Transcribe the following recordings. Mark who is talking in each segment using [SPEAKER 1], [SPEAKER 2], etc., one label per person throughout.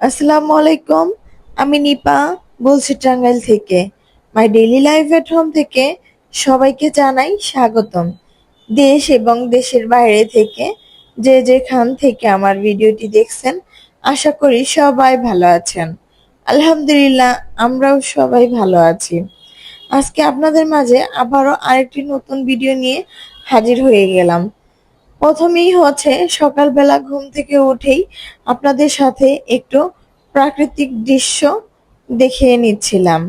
[SPEAKER 1] আসসালামু আলাইকুম, আমি নিপা বলছি টাঙ্গাইল থেকে। My daily life at home থেকে সবাইকে জানাই স্বাগতম। দেশ এবং দেশের বাইরে থেকে যে যেখান থেকে আমার ভিডিওটি দেখছেন, আশা করি সবাই ভালো আছেন। আলহামদুলিল্লাহ, আমরাও সবাই ভালো আছি। আজকে আপনাদের মাঝে আবারও আরেকটি নতুন ভিডিও নিয়ে হাজির হয়ে গেলাম। প্রথমেই হচ্ছে সকালবেলা ঘুম থেকে উঠেই আপনাদের সাথে একটু প্রাকৃতিক দৃশ্য দেখিয়ে নিচ্ছিলাম।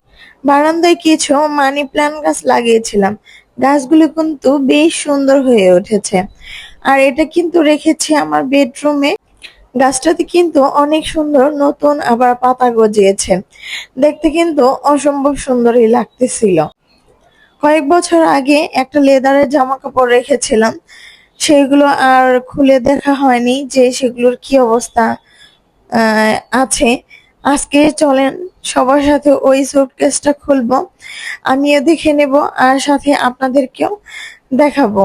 [SPEAKER 1] বারান্দায় কিছু মানি প্ল্যান্ট গাছ লাগিয়েছিলাম। গাছগুলো কিন্তু বেশ সুন্দর হয়ে উঠেছে। আর এটা কিন্তু রেখেছি আমার বেডরুমে। গাছটাতে কিন্তু অনেক সুন্দর নতুন আবার পাতা গজিয়েছে। দেখতে কিন্তু অসম্ভব সুন্দরই লাগতেছিল। কয়েক বছর আগে একটা লেদারের জামা কাপড় রেখেছিলাম। সেগুলো আর খুলে দেখা হয়নি যে সেগুলোর কি অবস্থা আছে। আজকে চলেন সবার সাথে ওই সুটকেসটা খুলবো। আমিও দেখে নেব আর সাথে আপনাদেরকেও দেখাবো।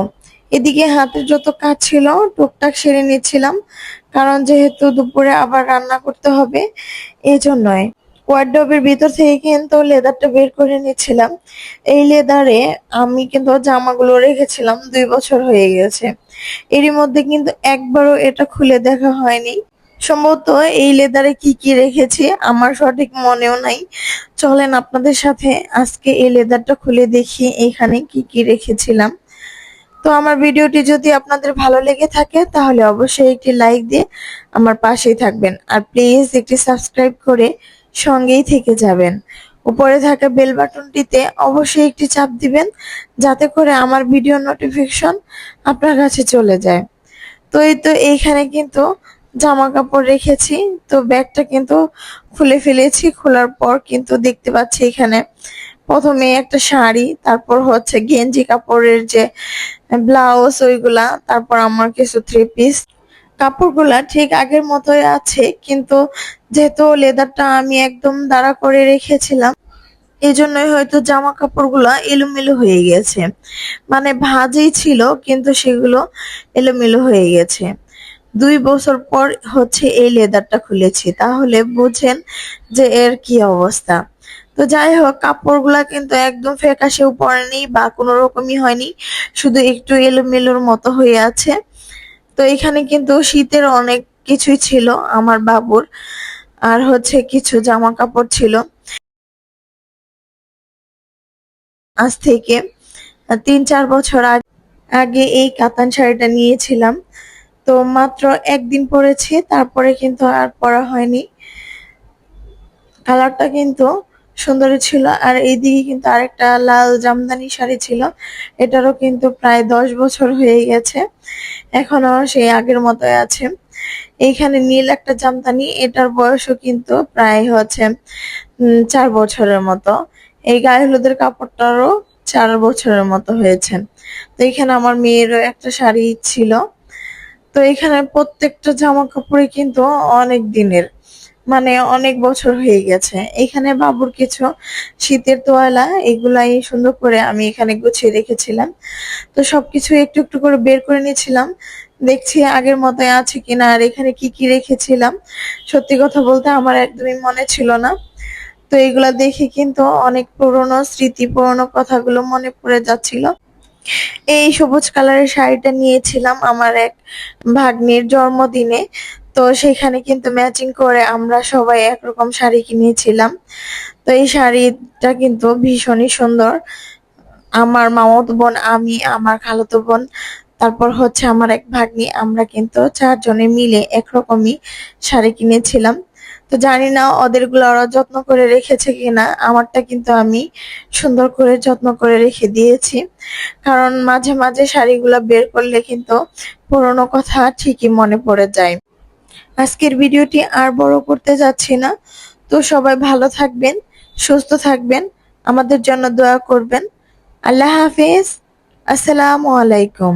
[SPEAKER 1] এদিকে হাতের যত কাজ ছিল, টুকটাক সেরে নিচ্ছিলাম, কারণ যেহেতু দুপুরে আবার রান্না করতে হবে এই জন্যই ওয়ার্ডরোবের ভিতর থেকে কিন্তু লেদারটা বের করে নিচ্ছিলাম। এই লেদারে আমি কিন্তু জামাগুলো রেখেছিলাম, দুই বছর হয়ে গেছে। এরই মধ্যে কিন্তু একবারও এটা খুলে দেখা হয়নি। সম্ভবত এই লেদারে কি কি রেখেছি আমার সঠিক মনেও নাই। চলেন আপনাদের সাথে আজকে এই লেদারটা খুলে দেখি, এখানে কি কি রেখেছিলাম। তো আমার ভিডিওটি যদি আপনাদের ভালো লেগে থাকে, তাহলে অবশ্যই একটি লাইক দিয়ে আমার পাশেই থাকবেন। আর প্লিজ একটি সাবস্ক্রাইব করে সঙ্গেই থেকে যাবেন। উপরে থাকা বেল বাটনটিতে অবশ্যই একটি চাপ দিবেন, যাতে করে আমার ভিডিও নোটিফিকেশন আপনার কাছে চলে যায়। তো এই তো এইখানে কিন্তু জামা কাপড় রেখেছি, তো ব্যাগটা কিন্তু খুলে ফেলেছি, খোলার পর কিন্তু দেখতে পাচ্ছি এখানে প্রথমে একটা শাড়ি, তারপর হচ্ছে গেঞ্জি কাপড়ের যে ব্লাউজ ওইগুলা, তারপর আমার কিছু থ্রি পিস কাপড়গুলা ঠিক আগের মতোই আছে, কিন্তু যেহেতু লেদারটা আমি একদম দাঁড়া করে রেখেছিলাম এই জন্যই হয়তো জামা কাপড়গুলো এলোমেলো হয়ে গেছে। মানে ভাজই ছিল, কিন্তু সেগুলো এলোমেলো হয়ে গেছে। দুই বছর পর হচ্ছে এই লেদারটা খুলেছি, তাহলে বুঝেন যে এর কি অবস্থা। তো যাই হোক, কাপড়গুলা কিন্তু একদম ফ্যাকাশেও পড়েনি বা কোনো রকমই হয়নি, শুধু একটু এলোমেলোর মতো হয়ে আছে। তো এখানে কিন্তু শীতের অনেক কিছুই ছিল আমার বাবুর। আর হচ্ছে কিছু জামা কাপড় ছিল। আজ থেকে তিন চার বছর আগ- এই কাতান শাড়িটা নিয়েছিলাম। তো মাত্র একদিন পরেছি, তারপরে কিন্তু আর পরা হয়নি। কালারটা কিন্তু সুন্দরী ছিল। আর এইদিকে কিন্তু আরেকটা লাল জামদানি শাড়ি ছিল। এটারও কিন্তু প্রায় দশ বছর হয়ে গেছে। এখনও সেই আগের মতোই আছে। এইখানে নীল একটা জামদানি, এটার বয়সও কিন্তু প্রায় হচ্ছে চার বছরের মতো। এই গায়ে হলুদের কাপড়টারও চার বছরের মতো হয়েছে। তো এখানে আমার মেয়েরও একটা শাড়ি ছিল। তো এখানে প্রত্যেকটা জামা কাপড়ই কিন্তু অনেক দিনের। মানে অনেক বছর হয়ে গেছে। এখানে বাবুর কিছু শীতের তোয়ালা, এগুলাই সুন্দর করে আমি এখানে গুছিয়ে রেখেছিলাম। তো সবকিছু একটু একটু করে বের করে নিয়েছিলাম। দেখছি আগের মতোই আছে কিনা আর এখানে কি কি রেখেছিলাম। সত্যি কথা বলতে আমার একদমই মনে ছিল না। তো এগুলা দেখে কিন্তু অনেক পুরনো স্মৃতি, পুরনো কথাগুলো মনে পড়ে যাচ্ছিল। এই সবুজ কালারের শাড়িটা নিয়েছিলাম আমার এক ভাগ্নির জন্মদিনে। তো সেখানে কিন্তু ম্যাচিং করে আমরা সবাই একরকম শাড়ি কিনেছিলাম। তো এই শাড়িটা কিন্তু ভীষণই সুন্দর। আমার মামাতো বোন, আমি, আমার খালাতো বোন, তারপর হচ্ছে আমার এক ভাগ্নি, আমরা কিন্তু চারজনে মিলে একরকমই শাড়ি কিনেছিলাম। তো জানি না ওদেরগুলো ওরা যত্ন করে রেখেছে কিনা, আমারটা কিন্তু আমি সুন্দর করে যত্ন করে রেখে দিয়েছি। কারণ মাঝে মাঝে শাড়িগুলো বের করলে কিন্তু পুরোনো কথা ঠিকই মনে পড়ে যায়। আজকের ভিডিওটি আর বড় করতে যাচ্ছি না। তো সবাই ভালো থাকবেন, সুস্থ থাকবেন, আমাদের জন্য দোয়া করবেন। আল্লাহ হাফিজ, আসসালামু আলাইকুম।